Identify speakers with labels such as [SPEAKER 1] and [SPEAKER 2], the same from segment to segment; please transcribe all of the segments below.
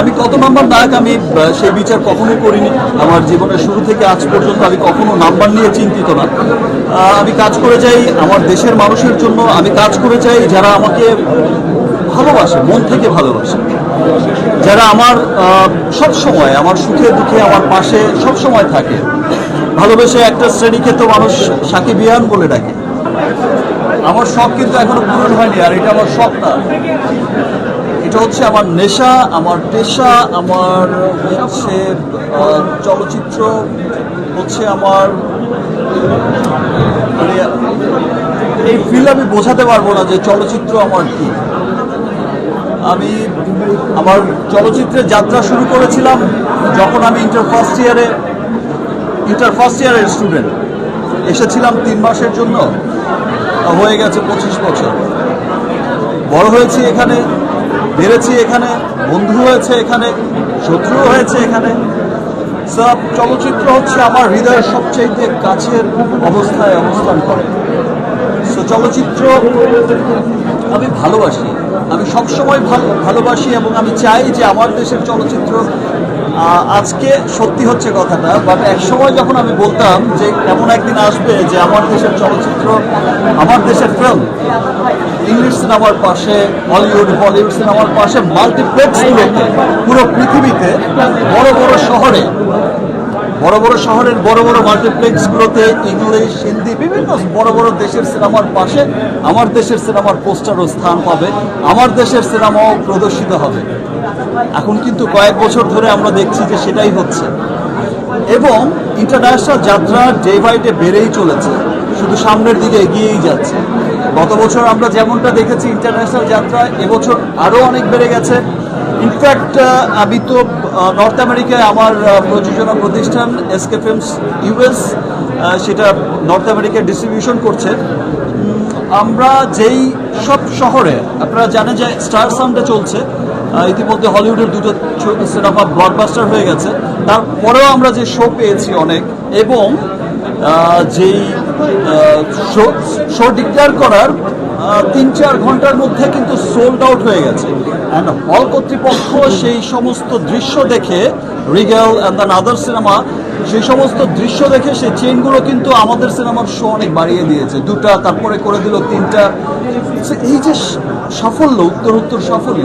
[SPEAKER 1] আমি কত নাম্বার নায়ক আমি সেই বিচার কখনো করিনি। আমার জীবনের শুরু থেকে আজ পর্যন্ত আমি কখনো নাম্বার নিয়ে চিন্তিত না। আমি কাজ করে যাই আমার দেশের মানুষের জন্য, আমি কাজ করে যাই যারা আমাকে ভালোবাসে, মন থেকে ভালোবাসে। যারা আমার সব সময় আমার সুখে দুঃখে আমার পাশে সব সময় থাকে। ভালোবেসে একটা শ্রেণীকে তো মানুষ সাকিব ইয়ান বলে ডাকে। আমার শখ কিন্তু এখনও পূরণ হয়নি, আর এটা আমার শখ না। এটা হচ্ছে আমার নেশা, আমার পেশা, আমার হচ্ছে চলচ্চিত্র, হচ্ছে আমার মানে এই ফিল আমি বোঝাতে পারব না যে চলচ্চিত্র আমার কি। আমি, আমার চলচ্চিত্রের যাত্রা শুরু করেছিলাম যখন আমি ইন্টার ফার্স্ট ইয়ারে ইন্টার ফার্স্ট ইয়ারের স্টুডেন্ট এসেছিলাম তিন মাসের জন্য। হয়ে গেছে পঁচিশ বছর। বড় হয়েছি এখানে। বেড়েছি এখানে, বন্ধু হয়েছে এখানে শত্রু হয়েছে এখানে। সব চলচ্চিত্র হচ্ছে আমার হৃদয়ের সবচেয়ে কাছের অবস্থায় অবস্থান করে। সো চলচ্চিত্র আমি ভালোবাসি। আমি সবসময় ভালো, ভালোবাসি এবং আমি চাই যে আমার দেশের চলচ্চিত্র আজকে সত্যি হচ্ছে কথাটা বাট এক সময় যখন আমি বলতাম যে এমন একদিন আসবে যে আমার দেশের চলচ্চিত্র, আমার দেশের ফিল্ম ইংলিশ সিনেমার পাশে হলিউড বলিউড সিনেমার পাশে মাল্টিপ্লেক্সগুলোতে পুরো পৃথিবীতে, বড় বড় শহরে, বড় বড় শহরের বড় বড় মাল্টিপ্লেক্সগুলোতে ইংলিশ হিন্দি বিভিন্ন বড় বড় দেশের সিনেমার পাশে আমার দেশের সিনেমার পোস্টারও স্থান পাবে, আমার দেশের সিনেমাও প্রদর্শিত হবে। এখন কিন্তু কয়েক বছর ধরে আমরা দেখছি যে সেটাই হচ্ছে। এবং ইন্টারন্যাশনাল যাত্রা ডে বাই ডে বেড়েই চলেছে, শুধু সামনের দিকে এগিয়েই যাচ্ছে। গত বছর আমরা যেমনটা দেখেছি ইন্টারন্যাশনাল যাত্রা এবছর আরও অনেক বেড়ে গেছে। ইনফ্যাক্ট আমি তো নর্থ আমেরিকায় আমার প্রযোজনা প্রতিষ্ঠান এসকে ফিল্মস ইউএস সেটা নর্থ আমেরিকায় ডিস্ট্রিবিউশন করছে। আমরা যেই সব শহরে, আপনারা জানেন যে স্টার সাউন্ডে চলছে। ইতিমধ্যে হলিউডের দুটো সিনেমা ব্লকবাস্টার হয়ে গেছে। তারপরেও আমরা যে শো পেয়েছি অনেক, এবং যেই শো ডিক্লেয়ার করার তিন চার ঘণ্টার মধ্যে কিন্তু সোল্ড আউট হয়ে গেছে। অ্যান্ড হল কর্তৃপক্ষ সেই সমস্ত দৃশ্য দেখে রিগেল অ্যান্ড দ্যান আদার সিনেমা সেই সমস্ত দৃশ্য দেখে সেই চেনগুলো কিন্তু আমাদের সিনেমার শো অনেক বাড়িয়ে দিয়েছে। দুটা, তারপরে করে দিল তিনটা। এই যে সাফল্য উত্তর উত্তর সাফল্য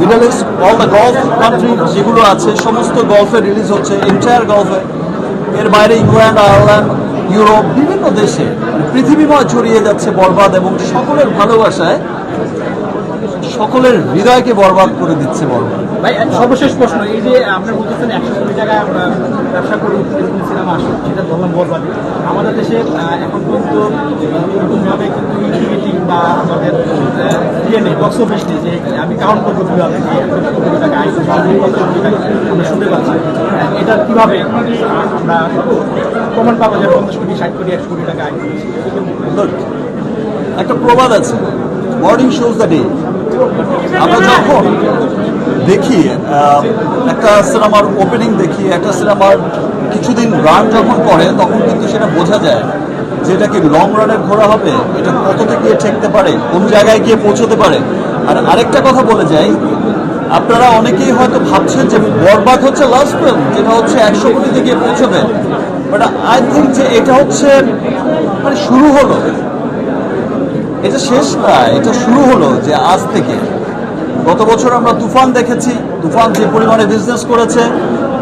[SPEAKER 1] Middle East all the Gulf country যেগুলো আছে, সমস্ত গলফে রিলিজ হচ্ছে এন্টায়ার গলফে এর বাইরে ইংল্যান্ড আয়ারল্যান্ড ইউরোপ বিভিন্ন দেশে পৃথিবীময় ছড়িয়ে যাচ্ছে বরবাদ এবং সকলের ভালোবাসায় সকলের হৃদয়কে বরবাদ করে দিচ্ছে বরবাদ।
[SPEAKER 2] ভাই সর্বশেষ প্রশ্ন, এই যে আপনি বলতেছেন একশো কোটি টাকায় আমরা ব্যবসা করি সিনেমা আসে সেটা ধরলাম বরবাদ। আমাদের দেশে এখন পর্যন্ত এরকমভাবে কিন্তু বা আমাদের ইয়ে নেই বক্স অফিস নেই, যে আমি কাউন্ট করব কীভাবে, যে আইসি আমরা শুনতে পাচ্ছি। এটা কীভাবে আমরা প্রমাণ পাবো যে পঞ্চাশ কোটি, ষাট কোটি, একশো কোটি টাকা আয়
[SPEAKER 1] একটা প্রবাদ আছে। মর্নিং শোজ দ্য ডে আমরা যখন দেখি একটা সিনেমার ওপেনিং দেখি, একটা সিনেমার কিছুদিন রান যখন করে, তখন কিন্তু সেটা বোঝা যায় যে এটা কি লং রানের ঘোরা হবে, এটা কতটা গিয়ে ঠেকতে পারে, কোন জায়গায় গিয়ে পৌঁছতে পারে? আর আরেকটা কথা বলে যাই, আপনারা অনেকেই হয়তো ভাবছেন যে বরবাদ হচ্ছে লাস্ট ফিল্ম যেটা হচ্ছে একশো কোটিতে গিয়ে পৌঁছবে। বাট আই থিঙ্ক যে এটা হচ্ছে মানে শুরু হলো। এটা শেষ না, এটা শুরু হলো যে আজ থেকে। গত বছর আমরা তুফান দেখেছি, তুফান যে পরিমাণে বিজনেস করেছে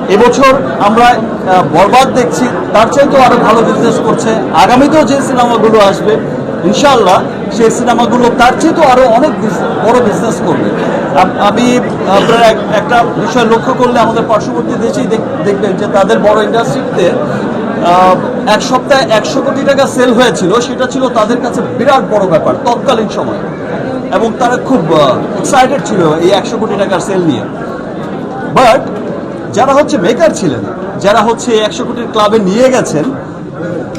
[SPEAKER 1] এবছর আমরা বরবাদ দেখছি। তার চাইতেও আরও ভালো বিজনেস করছে। আগামীতেও যে সিনেমাগুলো আসবে, ইনশাআল্লাহ সেই সিনেমাগুলো তার চেয়েও আরও অনেক বড় বিজনেস করবে। আমি, আপনারা একটা বিষয় লক্ষ্য করলে আমাদের পার্শ্ববর্তী দেশেই দেখ- দেখবেন যে তাদের বড় ইন্ডাস্ট্রিতে এক সপ্তাহে একশো কোটি টাকা সেল হয়েছিল। সেটা ছিল তাদের কাছে বিরাট বড় ব্যাপার, তৎকালীন সময়। এবং তারা খুব এক্সাইটেড ছিল এই একশো কোটি টাকার সেল নিয়ে। বাট যারা হচ্ছে মেকার ছিলেন যারা হচ্ছে একশো কোটির ক্লাবে নিয়ে গেছেন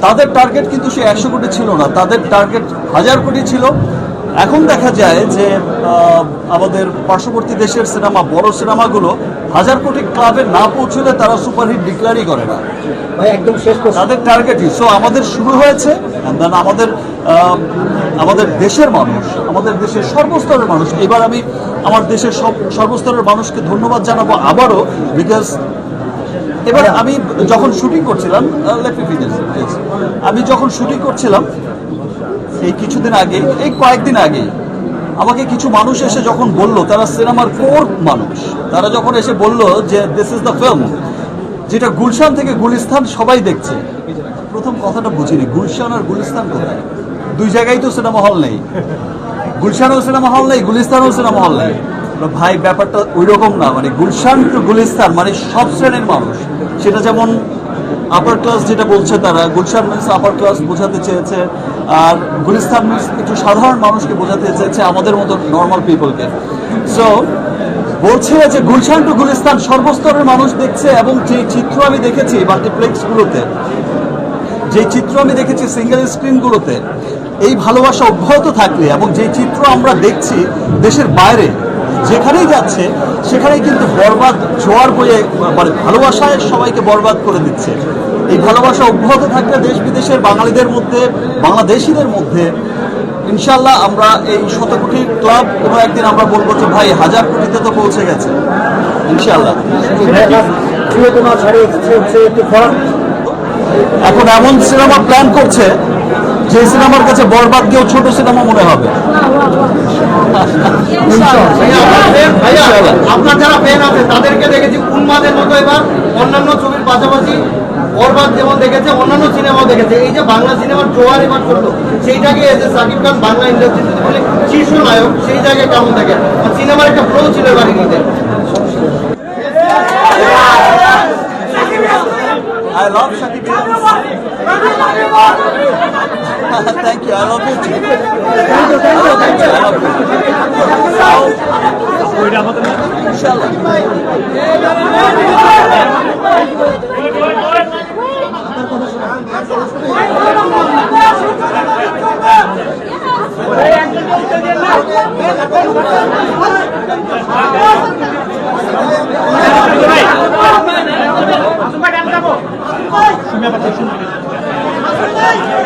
[SPEAKER 1] তাদের টার্গেট কিন্তু সে একশো কোটি ছিল না। তাদের টার্গেট হাজার কোটি ছিল। এখন দেখা যায় যে আমাদের পার্শ্ববর্তী দেশের সিনেমা বড় সিনেমাগুলো হাজার কোটি ক্লাবে না পৌঁছলে তারা সুপারহিট ডিক্লারই করে না।
[SPEAKER 3] ভাই একদম শেষ
[SPEAKER 1] তাদের টার্গেটই সো আমাদের শুরু হয়েছে আমাদের আমাদের দেশের মানুষ, আমাদের দেশের সর্বস্তরের মানুষ। এবার আমি আমার দেশের সব, সর্বস্তরের মানুষকে ধন্যবাদ জানাব আবারও বিকজ এবার আমি যখন শুটিং করছিলাম please. আমি যখন শুটিং করছিলাম, এই কিছুদিন আগে, এই কয়েকদিন আগে, আমাকে কিছু মানুষ এসে যখন বলল, তারা সিনেমার কোর মানুষ। তারা যখন এসে বলল যে দিস ইজ দ্য ফিল্ম যেটা গুলশান থেকে গুলিস্তান সবাই দেখছে। প্রথম কথাটা বুঝিনি, গুলশান আর গুলিস্তান কোথায়? দুই জায়গায় তো সিনেমা হল নেই। গুলশানেও সিনেমা হল নেই, গুলিস্তানেও সিনেমা হল নেই। ভাই, ব্যাপারটা ওই রকম না। মানে গুলশান টু গুলিস্তান মানে সব শ্রেণির মানুষ। সেটা যেমন আপার ক্লাস যেটা বলছে তারা, গুলশান মিন্স আপার ক্লাস বোঝাতে চেয়েছে, আর গুলিস্তান মিন্স একটু সাধারণ মানুষকে বোঝাতে চেয়েছে আমাদের মতো নর্মাল পিপলকে সো বলছে যে গুলশান টু গুলিস্তান সর্বস্তরের মানুষ দেখছে এবং যে চিত্র আমি দেখেছি মাল্টিপ্লেক্সগুলোতে যে চিত্র আমি দেখেছি সিঙ্গেল স্ক্রিনগুলোতে এই ভালোবাসা অব্যাহত থাকলে এবং যে চিত্র আমরা দেখছি দেশের বাইরে, যেখানেই যাচ্ছে, সেখানেই কিন্তু বরবাদ, জোয়ার বয়ে মানে ভালোবাসায় সবাইকে বরবাদ করে দিচ্ছে। এই ভালোবাসা অব্যাহত থাকলে দেশ বিদেশের বাঙালিদের মধ্যে, বাংলাদেশিদের মধ্যে ইনশাল্লাহ আমরা এই শত কোটি ক্লাব কোনো একদিন আমরা বলব যে, ভাই, হাজার কোটিতে তো পৌঁছে গেছে। ইনশাল্লাহ এখন এমন সিনেমা প্ল্যান করছে যে সিনেমার কাছে বরবাদ কেউ ছোট সিনেমা মনে হবে।
[SPEAKER 2] আপনার যারা ফ্যান আছে, তাদেরকে দেখেছি উন্মাদের মতো এবার। অন্যান্য ছবির পাশাপাশি বরবাদ যেমন দেখেছে, অন্যান্য সিনেমাও দেখেছে। এই যে বাংলা সিনেমার জোয়ার এবার করল সেইটাকে যে সাকিব খান বাংলা ইন্ডাস্ট্রিতে বলে শীর্ষ নায়ক, সেই জায়গায় কেমন দেখে সিনেমার একটা ফ্লো ছিল এবার
[SPEAKER 1] I love Khan. Thank you. I love you too. Thank you. I love you. Inshallah.
[SPEAKER 4] ভাই ব্যাপারটা শুনবেন